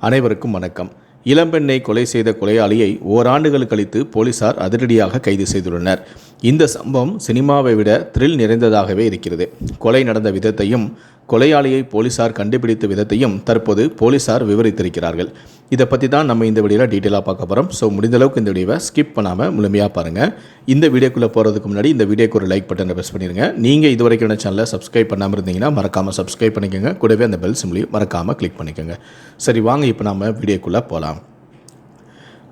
அனைவருக்கும் வணக்கம். இளம்பெண்ணை கொலை செய்த கொலையாளியை ஓராண்டுகள் கழித்து போலீசார் அதிரடியாக கைது செய்துள்ளனர். இந்த சம்பவம் சினிமாவை விட த்ரில் நிறைந்ததாகவே இருக்கிறது. கொலை நடந்த விதத்தையும் கொலையாளியை போலீசார் கண்டுபிடித்த விதத்தையும் தற்போது போலீசார் விவரித்திருக்கிறார்கள். இதை பற்றி தான் நம்ம இந்த வீடியோவில் டீட்டெயிலாக பார்க்க போகிறோம் ஸோ முடிந்தளவுக்கு இந்த வீடியோவை ஸ்கிப் பண்ணாமல் முழுமையாக பாருங்கள் இந்த வீடியோக்குள்ளே போகிறதுக்கு முன்னாடி இந்த வீடியோக்கு ஒரு லைக் பட்டனை ப்ரெஸ் பண்ணிடுங்க நீங்கள் இது வரைக்கும் என்ன சேனலை சப்ஸ்கிரைப் பண்ணாமல் இருந்தீங்கன்னா மறக்காமல் சப்ஸ்கிரைப் பண்ணிக்கோங்க. கூடவே அந்த பெல் சிம்லையும் மறக்காமல் கிளிக் பண்ணிக்கோங்க. சரி வாங்க இப்போ நம்ம வீடியோக்குள்ளே போகலாம்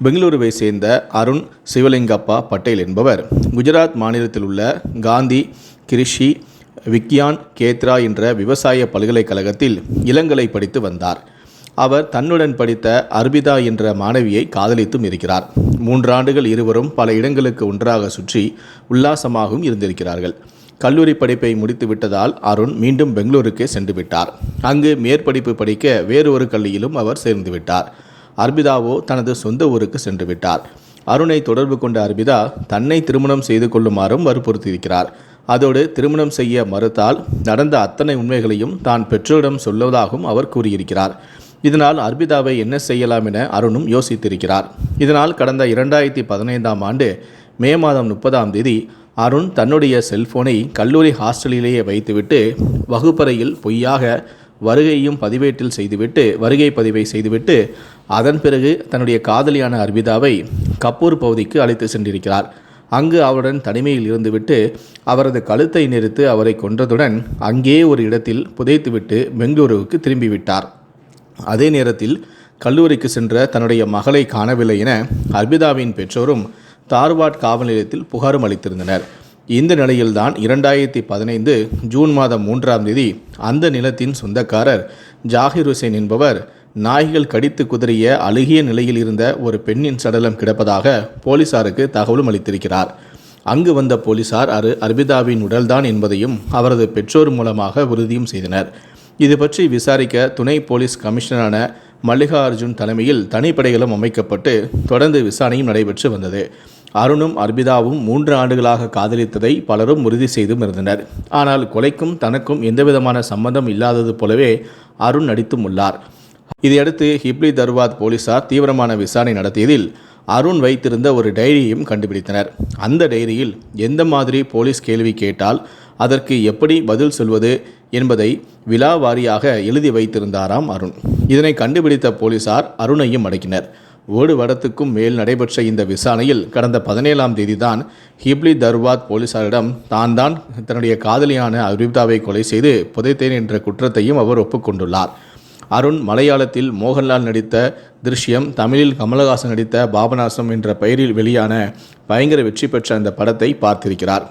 பெங்களூருவை சேர்ந்த அருண் சிவலிங்கப்பா பட்டேல் என்பவர். குஜராத் மாநிலத்தில் உள்ள காந்தி கிருஷி விக்யான் கேத்ரா என்ற விவசாய பல்கலைக்கழகத்தில் இளங்கலை படித்து வந்தார். அவர் தன்னுடன் படித்த அர்பிதா என்ற மாணவியை காதலித்தும் இருக்கிறார். மூன்றாண்டுகள் இருவரும் பல இடங்களுக்கு ஒன்றாக சுற்றி உல்லாசமாகவும் இருந்திருக்கிறார்கள். கல்லூரி படிப்பை முடித்து விட்டதால் அருண் மீண்டும் பெங்களூருக்கு சென்று விட்டார். அங்கு மேற்படிப்பு படிக்க வேறு ஒரு கல்வியிலும் அவர் சேர்ந்து விட்டார். அர்பிதாவோ தனது சொந்த ஊருக்கு சென்று விட்டார் அருணை தொடர்பு கொண்ட அர்பிதா தன்னை திருமணம் செய்து கொள்ளுமாறும் வற்புறுத்தியிருக்கிறார். அதோடு திருமணம் செய்ய மறுத்தால் நடந்த அத்தனை உண்மைகளையும் தான் பெற்றோரிடம் சொல்வதாகவும் அவர் கூறியிருக்கிறார். இதனால் அர்பிதாவை என்ன செய்யலாம் என அருணும் யோசித்திருக்கிறார். இதனால் கடந்த இரண்டாயிரத்தி பதினைந்தாம் ஆண்டு மே மாதம் முப்பதாம் தேதி அருண் தன்னுடைய செல்போனை கல்லூரி ஹாஸ்டலிலேயே வைத்துவிட்டு வகுப்பறையில் பொய்யாக வருகையும் பதிவேட்டில் செய்துவிட்டு வருகை பதிவை செய்துவிட்டு அதன் பிறகு தன்னுடைய காதலியான அர்பிதாவை கப்பூர் பகுதிக்கு அழைத்து சென்றிருக்கிறார். அங்கு அவருடன் தனிமையில் இருந்துவிட்டு அவரது கழுத்தை நெரித்து அவரை கொன்றதுடன் அங்கே ஒரு இடத்தில் புதைத்துவிட்டு பெங்களூருவுக்கு திரும்பிவிட்டார். அதே நேரத்தில் கல்லூரிக்கு சென்ற தன்னுடைய மகளை காணவில்லை என அர்பிதாவின் பெற்றோரும் தார்வாட் காவல் நிலையத்தில் புகாரும் அளித்திருந்தனர். இந்த நிலையில்தான் இரண்டாயிரத்தி பதினைந்து ஜூன் மாதம் மூன்றாம் தேதி அந்த நிலத்தின் சொந்தக்காரர் ஜாகிர் ஹுசேன் என்பவர் நாய்கள் கடித்து குதறிய அழுகிய நிலையில் இருந்த ஒரு பெண்ணின் சடலம் கிடப்பதாக போலீசாருக்கு தகவலும் அளித்திருக்கிறார். அங்கு வந்த போலீசார் அரு அர்பிதாவின் உடல்தான் என்பதையும் அவரது பெற்றோர் மூலமாக உறுதியும் செய்தனர். இது பற்றி விசாரிக்க துணை போலீஸ் கமிஷனரான மல்லிகா அர்ஜுன் தலைமையில் தனிப்படைகளும் அமைக்கப்பட்டு தொடர்ந்து விசாரணையும் நடைபெற்று வந்தது. அருணும் அர்பிதாவும் மூன்று ஆண்டுகளாக காதலித்ததை பலரும் உறுதி செய்தும் இருந்தனர். ஆனால் கொலைக்கும் தனக்கும் எந்தவிதமான சம்பந்தம் இல்லாதது போலவே அருண் நடித்தும் உள்ளார். இதையடுத்து ஹிப்லி தர்வாத் போலீசார் தீவிரமான விசாரணை நடத்தியதில் அருண் வைத்திருந்த ஒரு டைரியையும் கண்டுபிடித்தனர். அந்த டைரியில் எந்த மாதிரி போலீஸ் கேள்வி கேட்டால் அதற்கு எப்படி பதில் சொல்வது என்பதை விழா வாரியாக எழுதி வைத்திருந்தாராம் அருண். இதனை கண்டுபிடித்த போலீசார் அருணையும் அடக்கினர். ஒரு வருடத்துக்கும் மேல் நடைபெற்ற இந்த விசாரணையில் கடந்த பதினேழாம் தேதி தான் ஹிப்லி தர்வாத் போலீசாரிடம் தான் தான் தன்னுடைய காதலியான அரிப்தாவை கொலை செய்து புதைத்தேன் என்ற குற்றத்தையும் அவர் ஒப்புக்கொண்டுள்ளார். அருண் மலையாளத்தில் மோகன்லால் நடித்த திருஷ்யம் தமிழில் கமலஹாசன் நடித்த பாபநாசம் என்ற பெயரில் வெளியான பயங்கர வெற்றி பெற்ற அந்த படத்தை பார்த்திருக்கிறார்.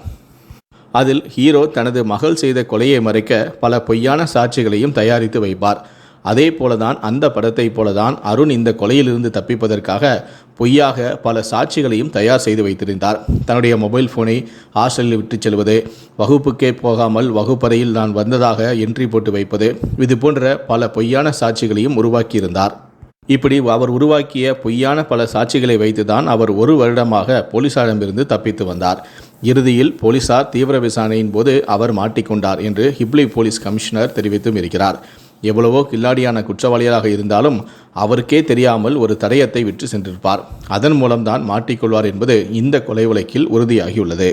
அதில் ஹீரோ தனது மகள் செய்த கொலையை மறைக்க பல பொய்யான சாட்சிகளையும் தயாரித்து வைப்பார். அதே போலதான் அந்த படத்தை போலதான் அருண் இந்த கொலையிலிருந்து தப்பிப்பதற்காக பொய்யாக பல சாட்சிகளையும் தயார் செய்து வைத்திருந்தார். தன்னுடைய மொபைல் ஃபோனை ஹாஸ்டலில் விட்டு செல்வது வகுப்புக்கே போகாமல் வகுப்பறையில் நான் வந்ததாக என்ட்ரி போட்டு வைப்பது இது போன்ற பல பொய்யான சாட்சிகளையும் உருவாக்கியிருந்தார். இப்படி அவர் உருவாக்கிய பொய்யான பல சாட்சிகளை வைத்துதான் அவர் ஒரு வருடமாக போலீசாரிடமிருந்து தப்பித்து வந்தார். இறுதியில் போலீசார் தீவிர விசாரணையின் போது அவர் மாட்டிக்கொண்டார் என்று ஹிப்லி போலீஸ் கமிஷனர் தெரிவித்தும் இருக்கிறார். எவ்வளவோ கில்லாடியான குற்றவாளியாக இருந்தாலும் அவருக்கே தெரியாமல் ஒரு தடயத்தை விற்று சென்றிருப்பார். அதன் மூலம்தான் மாட்டிக்கொள்வார் என்பது இந்த கொலை வழக்கில் உறுதியாகியுள்ளது.